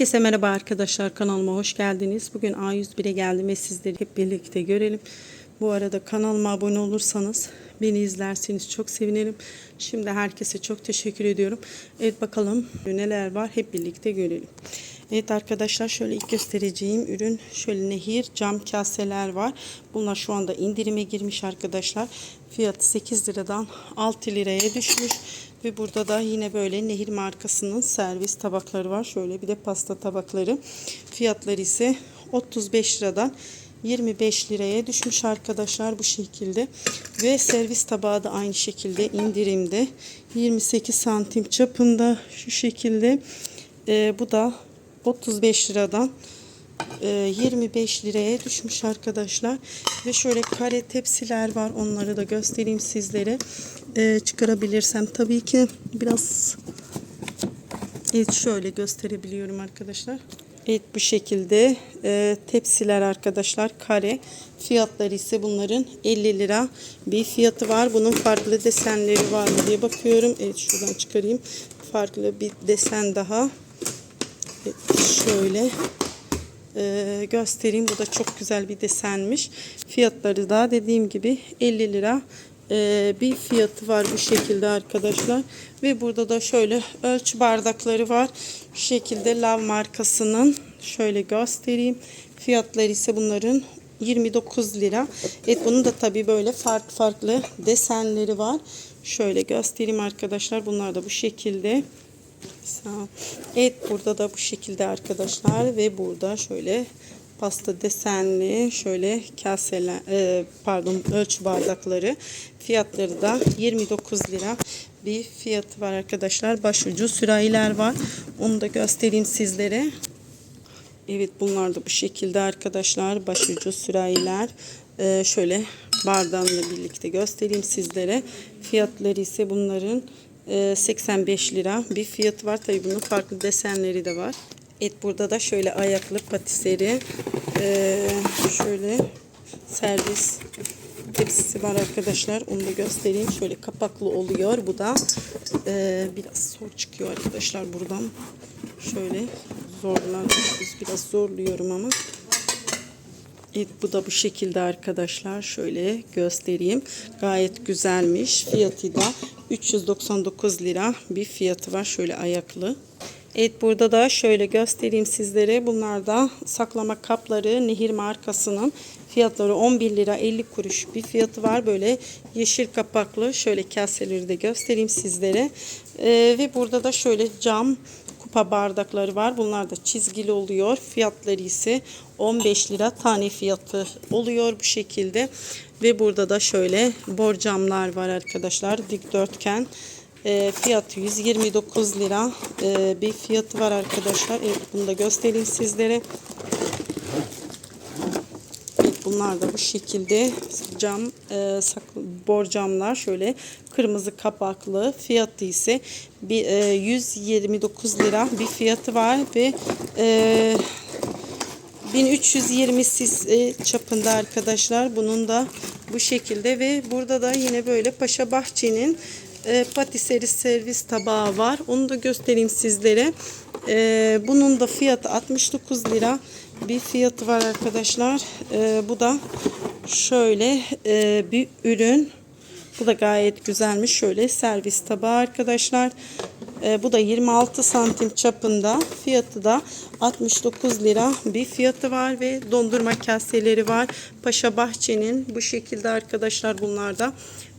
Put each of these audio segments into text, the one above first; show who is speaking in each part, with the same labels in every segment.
Speaker 1: Herkese merhaba arkadaşlar kanalıma hoş geldiniz. Bugün A101'e geldim ve sizleri hep birlikte görelim. Bu arada kanalıma abone olursanız beni izlerseniz çok sevinirim. Şimdi herkese çok teşekkür ediyorum. Evet bakalım neler var hep birlikte görelim. Evet arkadaşlar şöyle ilk göstereceğim ürün şöyle nehir cam kaseler var. Bunlar şu anda indirime girmiş arkadaşlar. Fiyatı 8 liradan 6 liraya düşmüş. Ve burada da yine böyle nehir markasının servis tabakları var. Şöyle bir de pasta tabakları. Fiyatları ise 35 liradan 25 liraya düşmüş arkadaşlar bu şekilde. Ve servis tabağı da aynı şekilde indirimde. 28 santim çapında şu şekilde. Ee, bu da 35 liradan 25 liraya düşmüş arkadaşlar. Ve şöyle kare tepsiler var. Onları da göstereyim sizlere. E, çıkarabilirsem tabii ki biraz Evet şöyle gösterebiliyorum arkadaşlar. Evet bu şekilde e, tepsiler arkadaşlar kare. Fiyatları ise bunların 50 lira bir fiyatı var. Bunun farklı desenleri var mı diye bakıyorum. Evet şuradan çıkarayım. Farklı bir desen daha. Evet, şöyle e, göstereyim. Bu da çok güzel bir desenmiş. Fiyatları da dediğim gibi 50 lira e, bir fiyatı var bu şekilde arkadaşlar. Ve burada da şöyle ölçü bardakları var. Şu şekilde Lav markasının şöyle göstereyim. Fiyatları ise bunların 29 lira. Evet bunun da tabii böyle farklı farklı desenleri var. Şöyle göstereyim arkadaşlar. Bunlar da bu şekilde. Sağ. Evet burada da bu şekilde arkadaşlar ve burada şöyle pasta desenli şöyle kaseler e, pardon ölçü bardakları. Fiyatları da 29 lira bir fiyatı var arkadaşlar. Başucu sürahiler var. Onu da göstereyim sizlere. Evet bunlar da bu şekilde arkadaşlar. Başucu sürahiler. Ee, şöyle bardağımla birlikte göstereyim sizlere. Fiyatları ise bunların e, 85 lira. Bir fiyatı var. Tabi bunun farklı desenleri de var. Evet burada da şöyle ayaklı patiseri. Ee, şöyle servis tepsisi var arkadaşlar. Onu da göstereyim. Şöyle kapaklı oluyor. Bu da e, biraz zor çıkıyor arkadaşlar buradan. Şöyle zorlan biraz zorluyorum ama. Evet bu da bu şekilde arkadaşlar. Şöyle göstereyim. Gayet güzelmiş. Fiyatı da 399 lira bir fiyatı var. Şöyle ayaklı. Evet burada da şöyle göstereyim sizlere. Bunlar da saklama kapları Nehir markasının fiyatları 11 lira 50 kuruş bir fiyatı var. Böyle yeşil kapaklı şöyle kaseleri de göstereyim sizlere. Ee, ve burada da şöyle cam kupa bardakları var. Bunlar da çizgili oluyor. Fiyatları ise 15 lira tane fiyatı oluyor bu şekilde. Ve burada da şöyle borcamlar var arkadaşlar. Dikdörtgen. E, fiyatı 129 lira e, bir fiyatı var arkadaşlar. Evet, bunu da göstereyim sizlere. Bunlar da bu şekilde cam e, saklı, borcamlar şöyle kırmızı kapaklı fiyatı ise bir, e, 129 lira bir fiyatı var ve e, 1320 sis e, çapında arkadaşlar bunun da bu şekilde ve burada da yine böyle Paşa Bahçe'nin e, patiseri servis tabağı var. Onu da göstereyim sizlere. E, bunun da fiyatı 69 lira bir fiyatı var arkadaşlar. E, bu da şöyle e, bir ürün. Bu da gayet güzelmiş. Şöyle servis tabağı arkadaşlar. E, bu da 26 santim çapında. Fiyatı da 69 lira bir fiyatı var ve dondurma kaseleri var. Paşa Bahçe'nin bu şekilde arkadaşlar bunlar da.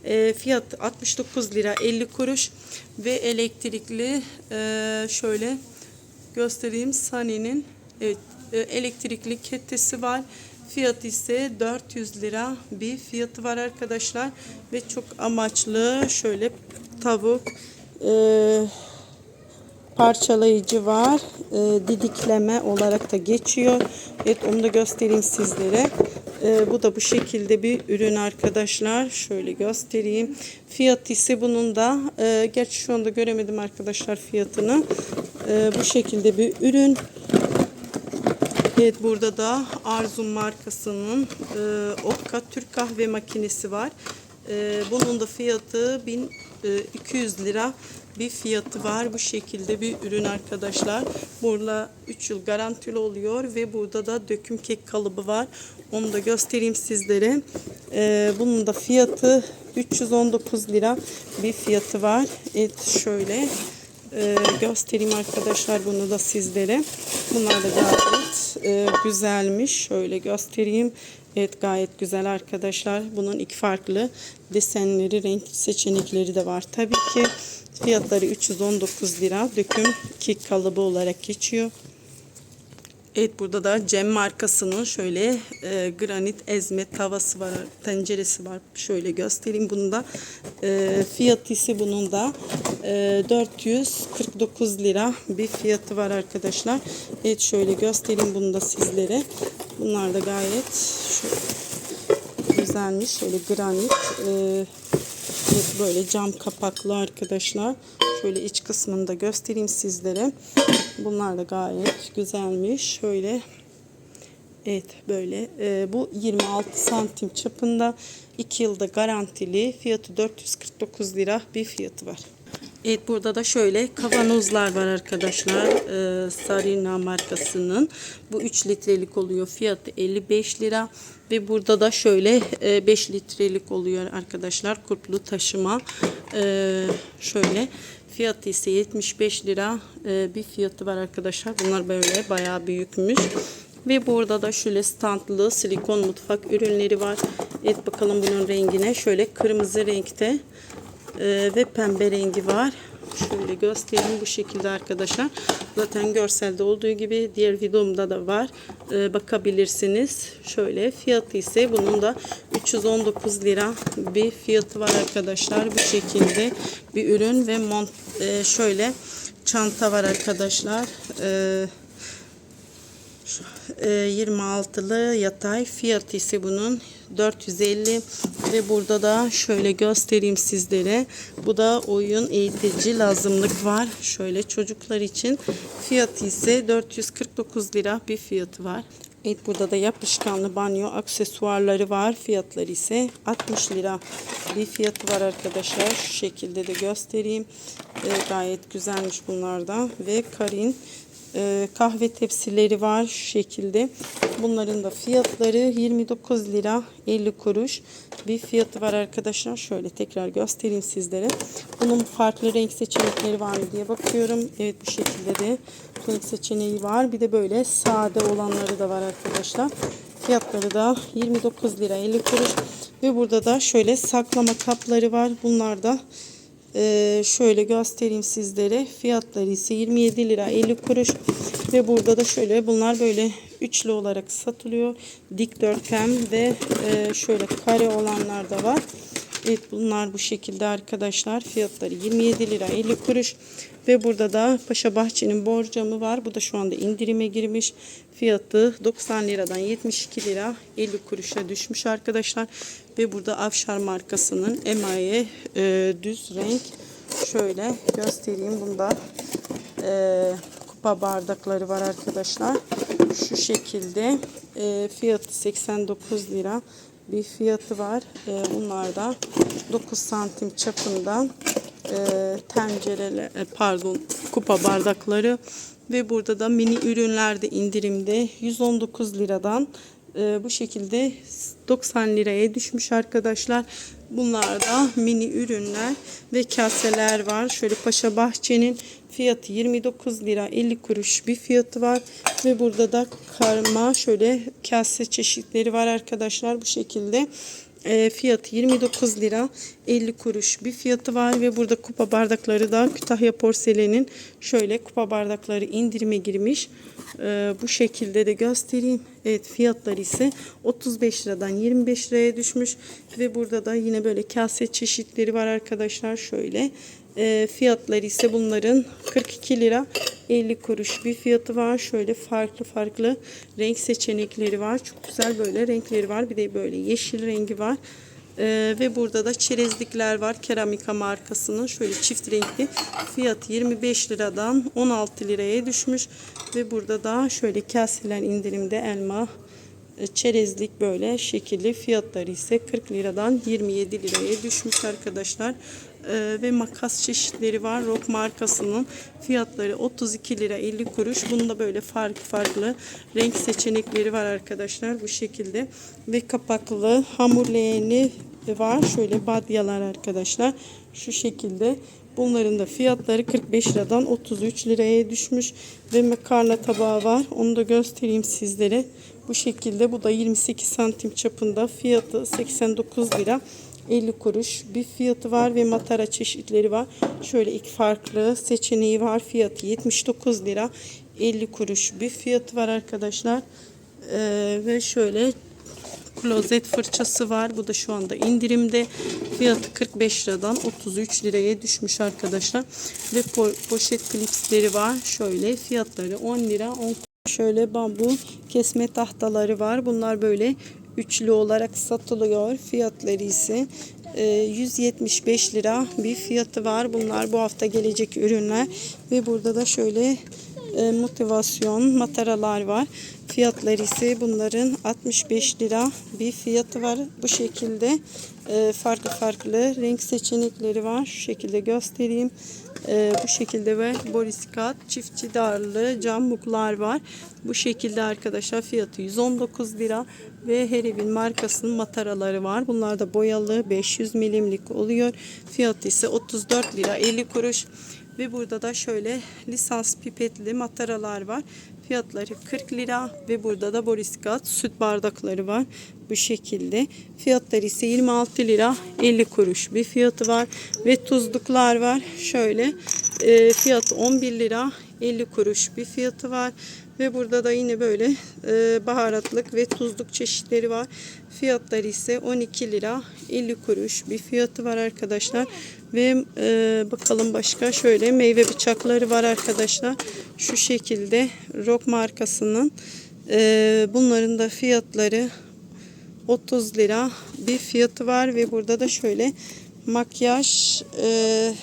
Speaker 1: E, fiyat 69 lira 50 kuruş ve elektrikli e, şöyle göstereyim Sani'nin evet, elektrikli ketesi var. Fiyatı ise 400 lira bir fiyatı var arkadaşlar ve çok amaçlı şöyle tavuk e, parçalayıcı var. E, didikleme olarak da geçiyor. Evet onu da göstereyim sizlere. E, bu da bu şekilde bir ürün arkadaşlar. Şöyle göstereyim. Fiyatı ise bunun da e, gerçi şu anda göremedim arkadaşlar fiyatını. E, bu şekilde bir ürün. Evet burada da Arzum markasının e, Okka Türk kahve makinesi var. E, bunun da fiyatı 1200 lira bir fiyatı var. Bu şekilde bir ürün arkadaşlar. Burada 3 yıl garantili oluyor ve burada da döküm kek kalıbı var. Onu da göstereyim sizlere. Ee, bunun da fiyatı 319 lira bir fiyatı var. Evet şöyle e, göstereyim arkadaşlar bunu da sizlere. Bunlar da gayet e, güzelmiş. Şöyle göstereyim. Evet gayet güzel arkadaşlar. Bunun iki farklı desenleri, renk seçenekleri de var. Tabii ki fiyatları 319 lira. Döküm kek kalıbı olarak geçiyor. Evet burada da Cem markasının şöyle e, granit ezme tavası var, tenceresi var. Şöyle göstereyim bunu da. E, fiyatı ise bunun da e, 449 lira bir fiyatı var arkadaşlar. Evet şöyle göstereyim bunu da sizlere. Bunlar da gayet şöyle güzelmiş. Şöyle granit e, böyle cam kapaklı arkadaşlar. Şöyle iç kısmını da göstereyim sizlere. Bunlar da gayet güzelmiş. Şöyle evet böyle e, bu 26 santim çapında 2 yılda garantili fiyatı 449 lira bir fiyatı var. Evet burada da şöyle kavanozlar var arkadaşlar. Ee, Sarina markasının. Bu 3 litrelik oluyor. Fiyatı 55 lira. Ve burada da şöyle e, 5 litrelik oluyor arkadaşlar. Kurplu taşıma. Ee, şöyle fiyatı ise 75 lira e, bir fiyatı var arkadaşlar. Bunlar böyle bayağı büyükmüş. Ve burada da şöyle standlı silikon mutfak ürünleri var. Evet bakalım bunun rengine. Şöyle kırmızı renkte ee, ve pembe rengi var. Şöyle göstereyim bu şekilde arkadaşlar. Zaten görselde olduğu gibi diğer videomda da var. Ee, bakabilirsiniz. Şöyle fiyatı ise bunun da 319 lira bir fiyatı var arkadaşlar. Bu şekilde bir ürün ve mont e, şöyle çanta var arkadaşlar. Ee, e, 26'lı yatay fiyatı ise bunun 450 ve burada da şöyle göstereyim sizlere. Bu da oyun eğitici lazımlık var. Şöyle çocuklar için fiyatı ise 449 lira bir fiyatı var. Evet burada da yapışkanlı banyo aksesuarları var. Fiyatları ise 60 lira bir fiyatı var arkadaşlar. Şu şekilde de göstereyim. E, gayet güzelmiş bunlar da. Ve Karin e, kahve tepsileri var şu şekilde. Bunların da fiyatları 29 lira 50 kuruş bir fiyatı var arkadaşlar. Şöyle tekrar göstereyim sizlere. Bunun farklı renk seçenekleri var mı diye bakıyorum. Evet bu şekilde de renk seçeneği var. Bir de böyle sade olanları da var arkadaşlar. Fiyatları da 29 lira 50 kuruş. Ve burada da şöyle saklama kapları var. Bunlar da ee, şöyle göstereyim sizlere. Fiyatları ise 27 lira 50 kuruş. Ve burada da şöyle bunlar böyle üçlü olarak satılıyor. Dikdörtgen ve e, şöyle kare olanlar da var. Evet bunlar bu şekilde arkadaşlar. Fiyatları 27 lira 50 kuruş. Ve burada da Paşa Bahçe'nin borcamı var. Bu da şu anda indirime girmiş. Fiyatı 90 liradan 72 lira 50 kuruşa düşmüş arkadaşlar. Ve burada Afşar markasının emaye e, düz renk. Şöyle göstereyim. Bunda e, kupa bardakları var arkadaşlar. Şu şekilde e, fiyatı 89 lira bir fiyatı var. E, bunlar da 9 santim çapında e, tencereler e, pardon kupa bardakları ve burada da mini ürünlerde indirimde 119 liradan e, bu şekilde 90 liraya düşmüş arkadaşlar. Bunlar da mini ürünler ve kaseler var. Şöyle Paşa Bahçe'nin fiyatı 29 lira 50 kuruş bir fiyatı var. Ve burada da karma şöyle kase çeşitleri var arkadaşlar bu şekilde. E, fiyatı 29 lira 50 kuruş bir fiyatı var ve burada kupa bardakları da Kütahya porselenin şöyle kupa bardakları indirime girmiş. E, bu şekilde de göstereyim. Evet fiyatları ise 35 liradan 25 liraya düşmüş ve burada da yine böyle kase çeşitleri var arkadaşlar şöyle. E, fiyatları ise bunların 42 lira 50 kuruş bir fiyatı var. Şöyle farklı farklı renk seçenekleri var. Çok güzel böyle renkleri var. Bir de böyle yeşil rengi var. Ee, ve burada da çerezlikler var. Keramika markasının şöyle çift renkli. Fiyatı 25 liradan 16 liraya düşmüş. Ve burada da şöyle kaseler indirimde elma e, çerezlik böyle şekilli fiyatları ise 40 liradan 27 liraya düşmüş arkadaşlar. E, ve makas çeşitleri var. Rock markasının fiyatları 32 lira 50 kuruş. Bunda böyle farklı farklı renk seçenekleri var arkadaşlar bu şekilde. Ve kapaklı hamur leğeni var. Şöyle badyalar arkadaşlar. Şu şekilde. Bunların da fiyatları 45 liradan 33 liraya düşmüş. Ve makarna tabağı var. Onu da göstereyim sizlere. Bu şekilde. Bu da 28 santim çapında. Fiyatı 89 lira. 50 kuruş bir fiyatı var ve matara çeşitleri var. Şöyle iki farklı seçeneği var. Fiyatı 79 lira 50 kuruş bir fiyatı var arkadaşlar. Ee, ve şöyle klozet fırçası var. Bu da şu anda indirimde. Fiyatı 45 liradan 33 liraya düşmüş arkadaşlar. Ve po- poşet klipsleri var. Şöyle fiyatları 10 lira 10 Şöyle bambu kesme tahtaları var. Bunlar böyle üçlü olarak satılıyor. Fiyatları ise e, 175 lira bir fiyatı var. Bunlar bu hafta gelecek ürünler. Ve burada da şöyle e, motivasyon mataralar var. Fiyatları ise bunların 65 lira bir fiyatı var. Bu şekilde e, farklı farklı renk seçenekleri var. Şu şekilde göstereyim. E, bu şekilde ve borisikat çiftçi darlı cam muklar var. Bu şekilde arkadaşlar fiyatı 119 lira ve her evin markasının mataraları var. Bunlar da boyalı 500 milimlik oluyor. Fiyatı ise 34 lira 50 kuruş. Ve burada da şöyle lisans pipetli mataralar var. Fiyatları 40 lira ve burada da Boriskat süt bardakları var. Bu şekilde. Fiyatları ise 26 lira 50 kuruş bir fiyatı var. Ve tuzluklar var. Şöyle e, fiyatı 11 lira 50 kuruş bir fiyatı var. Ve burada da yine böyle e, baharatlık ve tuzluk çeşitleri var. Fiyatları ise 12 lira 50 kuruş bir fiyatı var arkadaşlar. Ve e, bakalım başka şöyle meyve bıçakları var arkadaşlar. Şu şekilde Rock markasının. E, bunların da fiyatları 30 lira bir fiyatı var ve burada da şöyle makyaj e,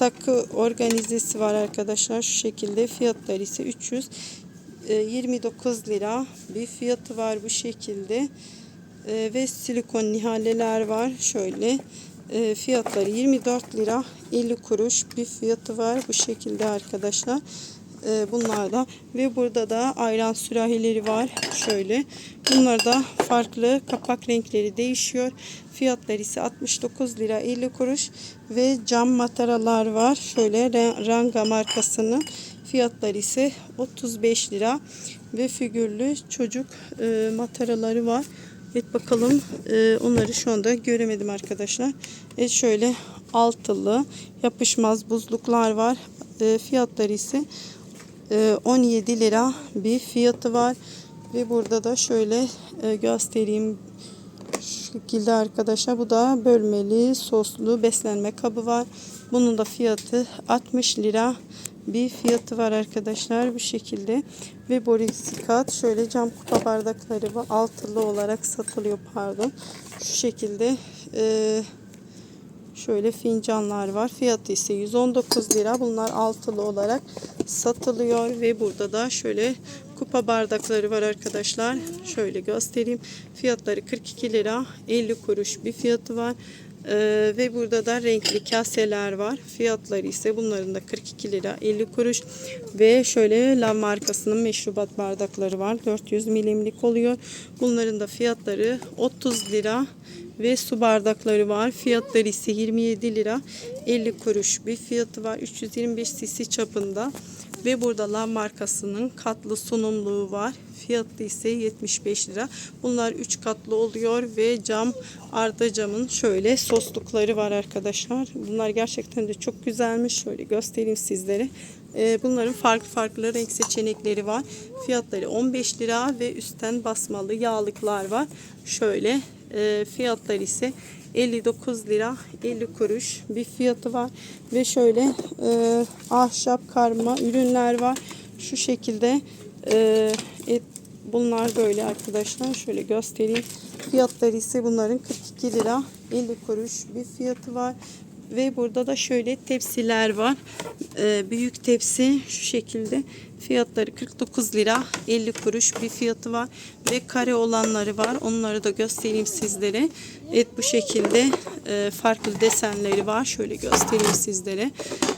Speaker 1: takı organizesi var arkadaşlar. Şu şekilde fiyatları ise 329 lira bir fiyatı var bu şekilde. E, ve silikon nihaleler var. Şöyle E, fiyatları 24 lira 50 kuruş bir fiyatı var bu şekilde arkadaşlar e, bunlar da. Ve burada da ayran sürahileri var. Şöyle. Bunlar da farklı kapak renkleri değişiyor. Fiyatları ise 69 lira 50 kuruş. Ve cam mataralar var. Şöyle Ranga markasının fiyatları ise 35 lira. Ve figürlü çocuk e, mataraları var. Evet bakalım. E, onları şu anda göremedim arkadaşlar. Evet şöyle altılı yapışmaz buzluklar var. E, fiyatları ise 17 lira bir fiyatı var. Ve burada da şöyle e, göstereyim şu şekilde arkadaşlar. Bu da bölmeli soslu beslenme kabı var. Bunun da fiyatı 60 lira bir fiyatı var arkadaşlar bu şekilde. Ve borisikat şöyle cam kupa bardakları var. Altılı olarak satılıyor pardon. Şu şekilde e, şöyle fincanlar var. Fiyatı ise 119 lira. Bunlar altılı olarak satılıyor ve burada da şöyle kupa bardakları var arkadaşlar. Şöyle göstereyim. Fiyatları 42 lira 50 kuruş bir fiyatı var. Ee, ve burada da renkli kaseler var. Fiyatları ise bunların da 42 lira 50 kuruş. Ve şöyle Lav markasının meşrubat bardakları var. 400 milimlik oluyor. Bunların da fiyatları 30 lira ve su bardakları var. Fiyatları ise 27 lira 50 kuruş bir fiyatı var. 325 cc çapında. Ve burada Lav markasının katlı sunumluğu var. Fiyatı ise 75 lira. Bunlar 3 katlı oluyor ve cam arda camın şöyle soslukları var arkadaşlar. Bunlar gerçekten de çok güzelmiş. Şöyle göstereyim sizlere. Ee, Bunların farklı farklı renk seçenekleri var. Fiyatları 15 lira ve üstten basmalı yağlıklar var. Şöyle e, fiyatları ise 59 lira 50 kuruş bir fiyatı var ve şöyle e, ahşap karma ürünler var şu şekilde e, et, bunlar böyle arkadaşlar şöyle göstereyim fiyatları ise bunların 42 lira 50 kuruş bir fiyatı var Ve burada da şöyle tepsiler var. Ee, büyük tepsi şu şekilde. Fiyatları 49 lira 50 kuruş bir fiyatı var. Ve kare olanları var. Onları da göstereyim sizlere. Evet bu şekilde e, farklı desenleri var. Şöyle göstereyim sizlere.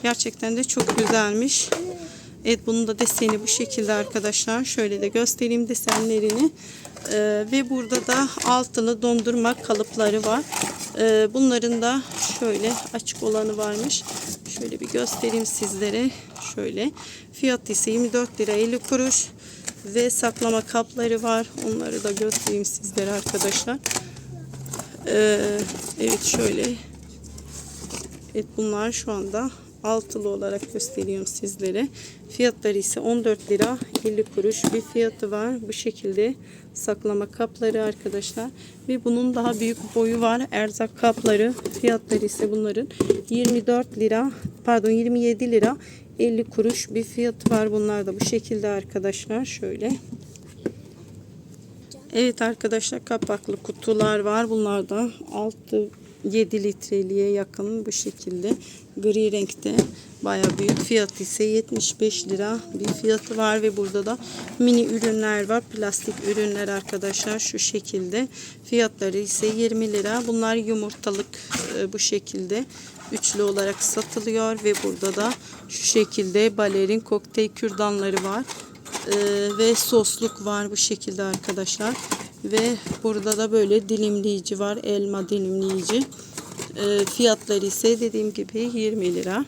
Speaker 1: Gerçekten de çok güzelmiş. Evet bunun da deseni bu şekilde arkadaşlar. Şöyle de göstereyim desenlerini. Ee, ve burada da altılı dondurma kalıpları var. Ee, bunların da şöyle açık olanı varmış. Şöyle bir göstereyim sizlere. Şöyle. Fiyatı ise 24 lira 50 kuruş. Ve saklama kapları var. Onları da göstereyim sizlere arkadaşlar. Ee, evet şöyle. Evet bunlar şu anda altılı olarak gösteriyorum sizlere. Fiyatları ise 14 lira 50 kuruş bir fiyatı var. Bu şekilde saklama kapları arkadaşlar. Ve bunun daha büyük boyu var. Erzak kapları. Fiyatları ise bunların 24 lira pardon 27 lira 50 kuruş bir fiyatı var. Bunlar da bu şekilde arkadaşlar. Şöyle. Evet arkadaşlar kapaklı kutular var. Bunlar da 6 7 litreliğe yakın bu şekilde. Gri renkte baya büyük fiyatı ise 75 lira bir fiyatı var ve burada da mini ürünler var. Plastik ürünler arkadaşlar şu şekilde. Fiyatları ise 20 lira. Bunlar yumurtalık e, bu şekilde üçlü olarak satılıyor ve burada da şu şekilde balerin kokteyl kürdanları var e, ve sosluk var bu şekilde arkadaşlar ve burada da böyle dilimleyici var elma dilimleyici e, fiyatları ise dediğim gibi 20 lira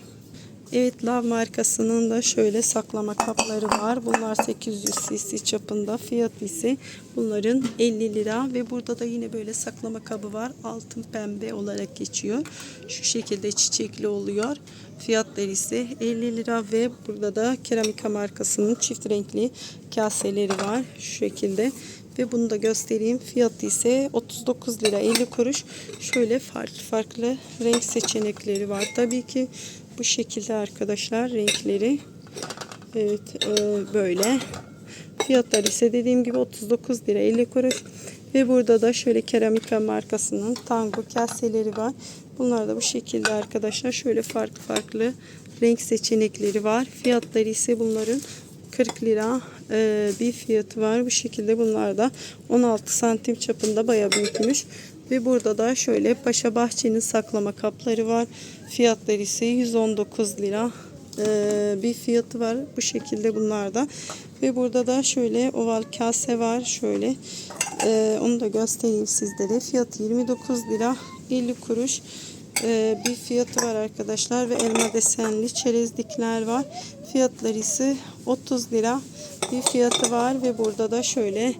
Speaker 1: Evet Lav markasının da şöyle saklama kapları var. Bunlar 800 cc çapında. Fiyatı ise bunların 50 lira ve burada da yine böyle saklama kabı var. Altın pembe olarak geçiyor. Şu şekilde çiçekli oluyor. Fiyatları ise 50 lira ve burada da Keramika markasının çift renkli kaseleri var. Şu şekilde ve bunu da göstereyim. Fiyatı ise 39 lira 50 kuruş. Şöyle farklı farklı renk seçenekleri var. Tabii ki bu şekilde arkadaşlar renkleri. Evet e, böyle. Fiyatları ise dediğim gibi 39 lira 50 kuruş. Ve burada da şöyle keramika markasının tango kaseleri var. Bunlar da bu şekilde arkadaşlar. Şöyle farklı farklı renk seçenekleri var. Fiyatları ise bunların 40 lira e, bir fiyatı var. Bu şekilde bunlar da 16 santim çapında baya büyükmüş. Ve burada da şöyle Paşa Bahçe'nin saklama kapları var. Fiyatları ise 119 lira e, bir fiyatı var. Bu şekilde bunlar da. Ve burada da şöyle oval kase var. Şöyle e, onu da göstereyim sizlere. Fiyatı 29 lira 50 kuruş e, bir fiyatı var arkadaşlar ve elma desenli çerezlikler var. Fiyatları ise 30 lira bir fiyatı var ve burada da şöyle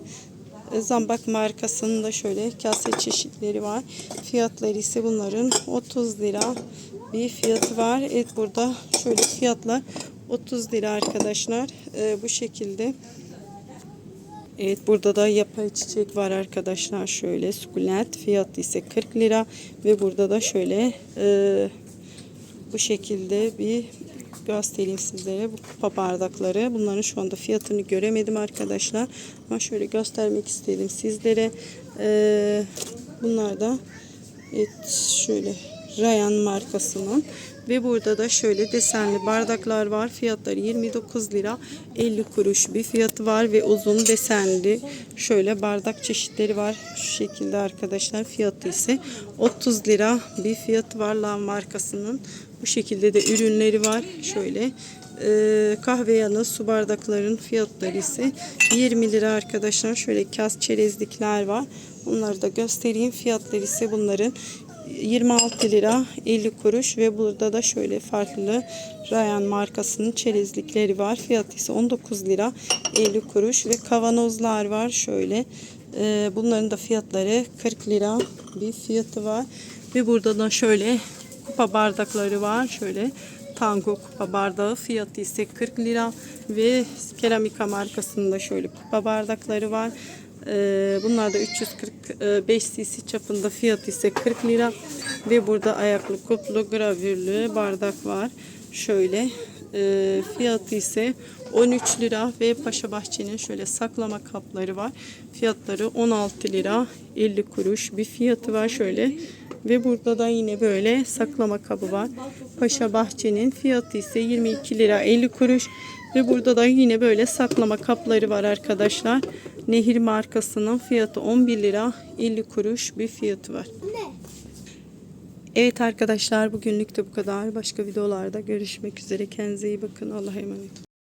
Speaker 1: e, Zambak markasının da şöyle kase çeşitleri var. Fiyatları ise bunların 30 lira bir fiyatı var. Evet burada şöyle fiyatlar 30 lira arkadaşlar. E, bu şekilde. Evet burada da yapay çiçek var arkadaşlar. Şöyle sukulent fiyatı ise 40 lira ve burada da şöyle e, bu şekilde bir göstereyim sizlere bu kupa bardakları. Bunların şu anda fiyatını göremedim arkadaşlar. Ama şöyle göstermek istedim sizlere. E, bunlar da evet şöyle Rayan markasının ve burada da şöyle desenli bardaklar var. Fiyatları 29 lira 50 kuruş bir fiyatı var ve uzun desenli şöyle bardak çeşitleri var. Şu şekilde arkadaşlar fiyatı ise 30 lira bir fiyatı var Lav markasının. Bu şekilde de ürünleri var. Şöyle e, kahve yanı su bardakların fiyatları ise 20 lira arkadaşlar. Şöyle kas çerezlikler var. Onları da göstereyim. Fiyatları ise bunların 26 lira 50 kuruş ve burada da şöyle farklı Rayan markasının çerezlikleri var. Fiyatı ise 19 lira 50 kuruş ve kavanozlar var şöyle. Ee, bunların da fiyatları 40 lira bir fiyatı var. Ve burada da şöyle kupa bardakları var. Şöyle tango kupa bardağı fiyatı ise 40 lira ve keramika markasında şöyle kupa bardakları var. Ee, bunlar da 345 cc çapında fiyatı ise 40 lira ve burada ayaklı kuplu gravürlü bardak var. Şöyle e, fiyatı ise 13 lira ve Paşa Bahçe'nin şöyle saklama kapları var. Fiyatları 16 lira 50 kuruş bir fiyatı var şöyle. Ve burada da yine böyle saklama kabı var. Paşa Bahçe'nin fiyatı ise 22 lira 50 kuruş. Ve burada da yine böyle saklama kapları var arkadaşlar. Nehir markasının fiyatı 11 lira 50 kuruş bir fiyatı var. Evet arkadaşlar bugünlük de bu kadar. Başka videolarda görüşmek üzere. Kendinize iyi bakın. Allah'a emanet olun.